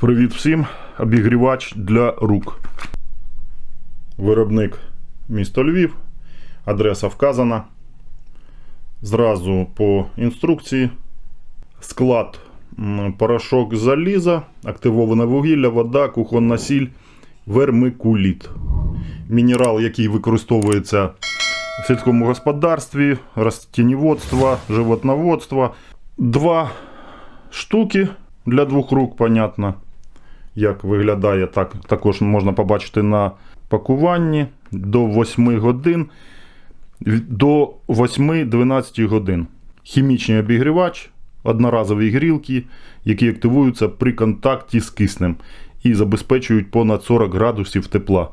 Привіт всім! Обігрівач для рук. Виробник місто Львів. Адреса вказана. Зразу по інструкції. Склад порошок заліза, активоване вугілля, вода, кухонна сіль, вермикуліт. Мінерал, який використовується в сільському господарстві, растініводства, животноводства. Два штуки для двох рук, понятно. Як виглядає, так також можна побачити на пакуванні до 8 годин. До 8-12 годин. Хімічний обігрівач, одноразові грілки, які активуються при контакті з киснем і забезпечують понад 40 градусів тепла.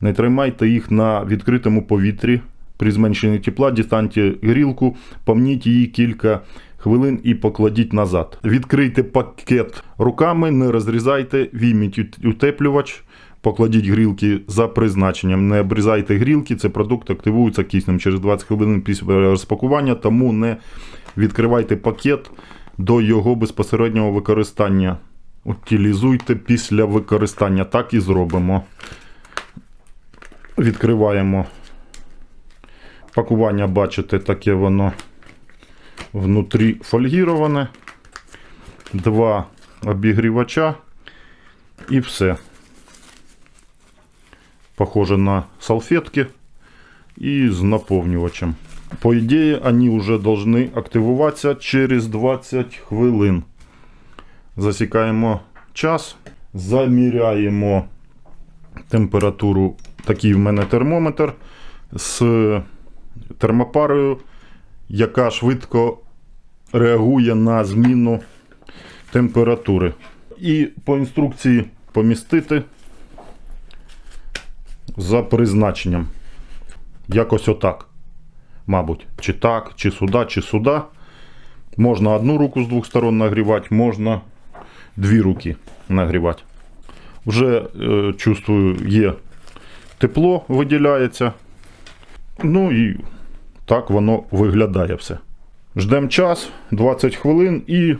Не тримайте їх на відкритому повітрі. При зменшенні тепла дістаньте грілку, помніть її кілька хвилин і покладіть назад. Відкрийте пакет руками, не розрізайте, війміть утеплювач, покладіть грілки за призначенням. Не обрізайте грілки, це продукт активується киснем через 20 хвилин після розпакування, тому не відкривайте пакет до його безпосереднього використання. Утилізуйте після використання. Так і зробимо. Відкриваємо пакування, бачите, таке воно внутрі фольгіроване. Два обігрівача і все. Похоже на салфетки і з наповнювачем. По ідеї, вони вже повинні активуватися через 20 хвилин. Засікаємо час, заміряємо температуру. Такий в мене термометр з термопарою, яка швидко реагує на зміну температури. І по інструкції помістити за призначенням. Якось отак. Мабуть, чи так, чи сюди, чи сюди. Можна одну руку з двох сторон нагрівати, можна дві руки нагрівати. Вже е, чувствую, є тепло виділяється. Ну і так воно виглядає все. Ждемо час, 20 хвилин і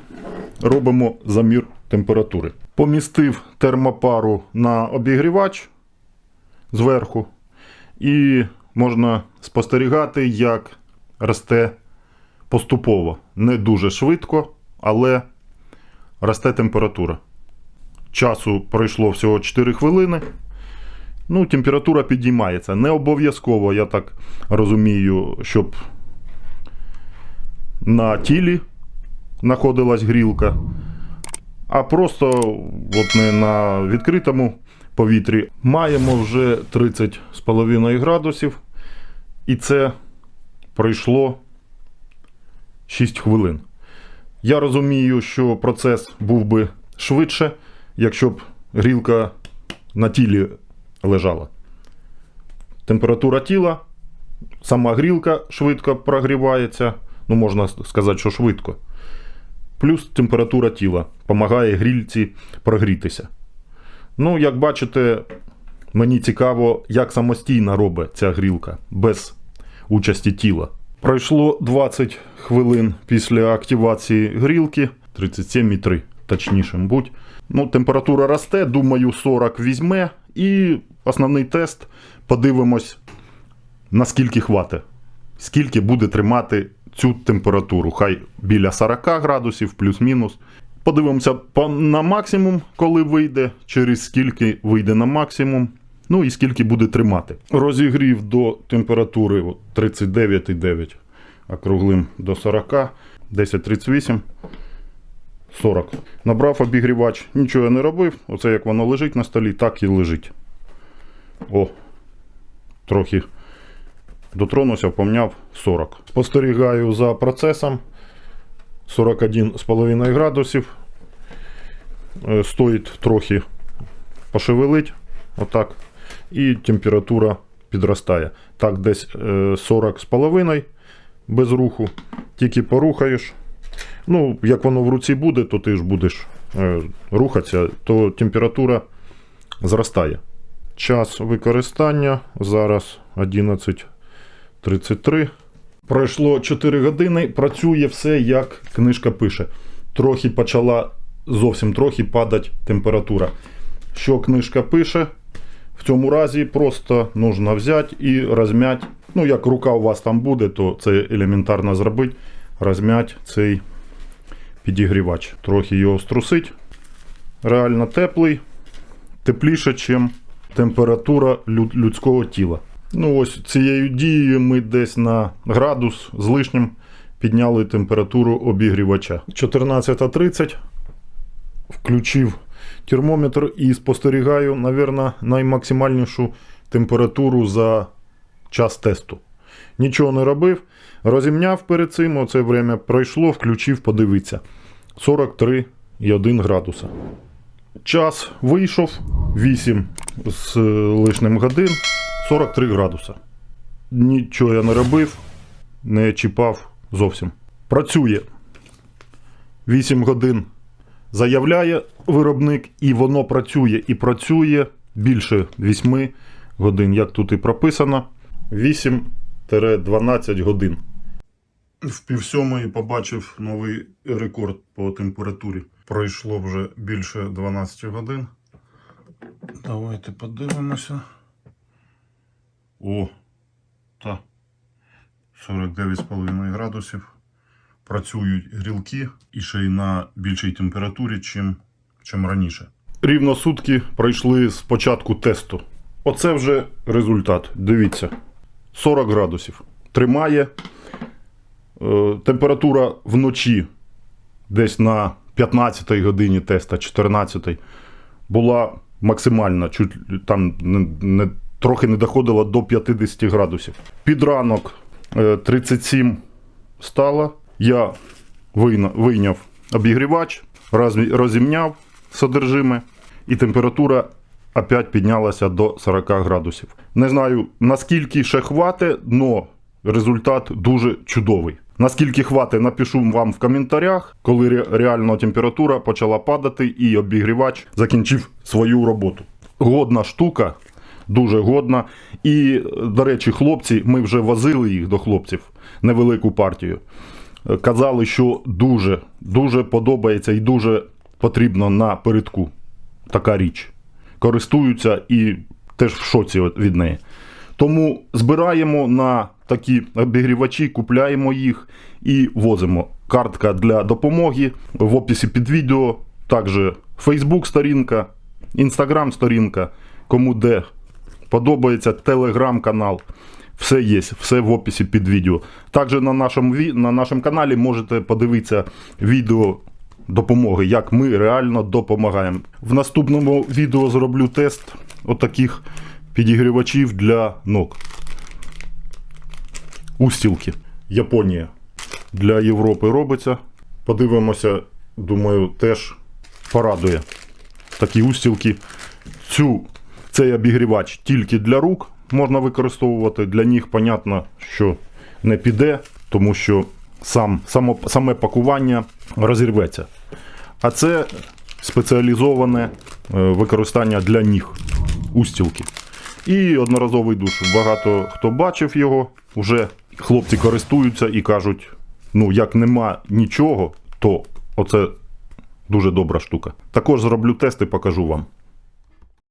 робимо замір температури. Помістив термопару на обігрівач зверху, і можна спостерігати, як росте поступово. Не дуже швидко, але росте температура. Часу пройшло всього 4 хвилини. Ну, температура підіймається. Не обов'язково, я так розумію, щоб на тілі знаходилась грілка, а просто от не на відкритому повітрі. Маємо вже 30,5 градусів, і це пройшло 6 хвилин. Я розумію, що процес був би швидше, якщо б грілка на тілі лежала. Температура тіла, сама грілка швидко прогрівається. Ну, можна сказати, що швидко. Плюс температура тіла допомагає грільці прогрітися. Ну, як бачите, мені цікаво, як самостійно робить ця грілка без участі тіла. Пройшло 20 хвилин після активації грілки, 37,3 точніше будь. Ну, температура росте, думаю, 40 візьме. І основний тест подивимось, наскільки хватить. Скільки буде тримати цю температуру. Хай біля 40 градусів, плюс-мінус. Подивимося на максимум, коли вийде, через скільки вийде на максимум. Ну і скільки буде тримати. Розігрів до температури от, 39,9, округлим до 40, 10,38. 40. Набрав обігрівач, нічого я не робив. Оце як воно лежить на столі, так і лежить. О, трохи дотронувся, помняв 40. Спостерігаю за процесом. 41,5 градусів. Е, Стоїть трохи пошевелить. Отак. І температура підростає. Так, десь е, 40,5 без руху. Тільки порухаєш. Ну, як воно в руці буде, то ти ж будеш е, рухатися, то температура зростає. Час використання зараз 11.33. Пройшло 4 години, працює все, як книжка пише. Трохи почала зовсім трохи падати температура. Що книжка пише? В цьому разі просто нужно взяти і розм'яти. Ну, як рука у вас там буде, то це елементарно зробити. Розм'яти цей підігрівач. Трохи його струсить. Реально теплий, тепліше, ніж температура людського тіла. Ну, ось цією дією ми десь на градус з лишнім підняли температуру обігрівача. 14.30 включив термометр і спостерігаю, мабуть, наймаксимальнішу температуру за час тесту. Нічого не робив, розімняв перед цим, оце время пройшло, включив, подивитися. 43,1 градуса. Час вийшов 8 з лишним годин, 43 градуса. Нічого я не робив, не чіпав зовсім. Працює 8 годин заявляє виробник, і воно працює і працює більше 8 годин, як тут і прописано. 8-12 годин. В півсьомої побачив новий рекорд по температурі. Пройшло вже більше 12 годин. Давайте подивимося. О, та 49,5 градусів. Працюють грілки і ще й на більшій температурі, чим, чим раніше. Рівно сутки пройшли з початку тесту. Оце вже результат. Дивіться. 40 градусів. Тримає. Е, температура вночі десь на 15-й годині теста, 14 була максимальна, чуть там не, не, трохи не доходила до 50 градусів. Під ранок е, 37 стало. Я вийняв обігрівач, роз- розімняв содержиме, і температура опять піднялася до 40 градусів. Не знаю наскільки ще хватить, але результат дуже чудовий. Наскільки хватить, напишу вам в коментарях, коли ре- реально температура почала падати і обігрівач закінчив свою роботу. Годна штука, дуже годна. І, до речі, хлопці, ми вже возили їх до хлопців невелику партію. Казали, що дуже, дуже подобається і дуже потрібно на передку така річ. Користуються і теж в шоці від неї. Тому збираємо на такі обігрівачі, купляємо їх і возимо. Картка для допомоги в описі під відео. Також Facebook сторінка, Instagram сторінка, кому де подобається, Telegram канал. Все є, все в описі під відео. Також на нашому, на нашому каналі можете подивитися відео допомоги, як ми реально допомагаємо. В наступному відео зроблю тест отаких підігрівачів для ног. Устілки. Японія. Для Європи робиться. Подивимося, думаю, теж порадує. Такі устілки. Цю, цей обігрівач тільки для рук можна використовувати. Для ніг, понятно, що не піде, тому що сам, само, саме пакування розірветься. А це спеціалізоване е, використання для ніг устілки. І одноразовий душ. Багато хто бачив його, вже хлопці користуються і кажуть: ну, як нема нічого, то оце дуже добра штука. Також зроблю тест і покажу вам.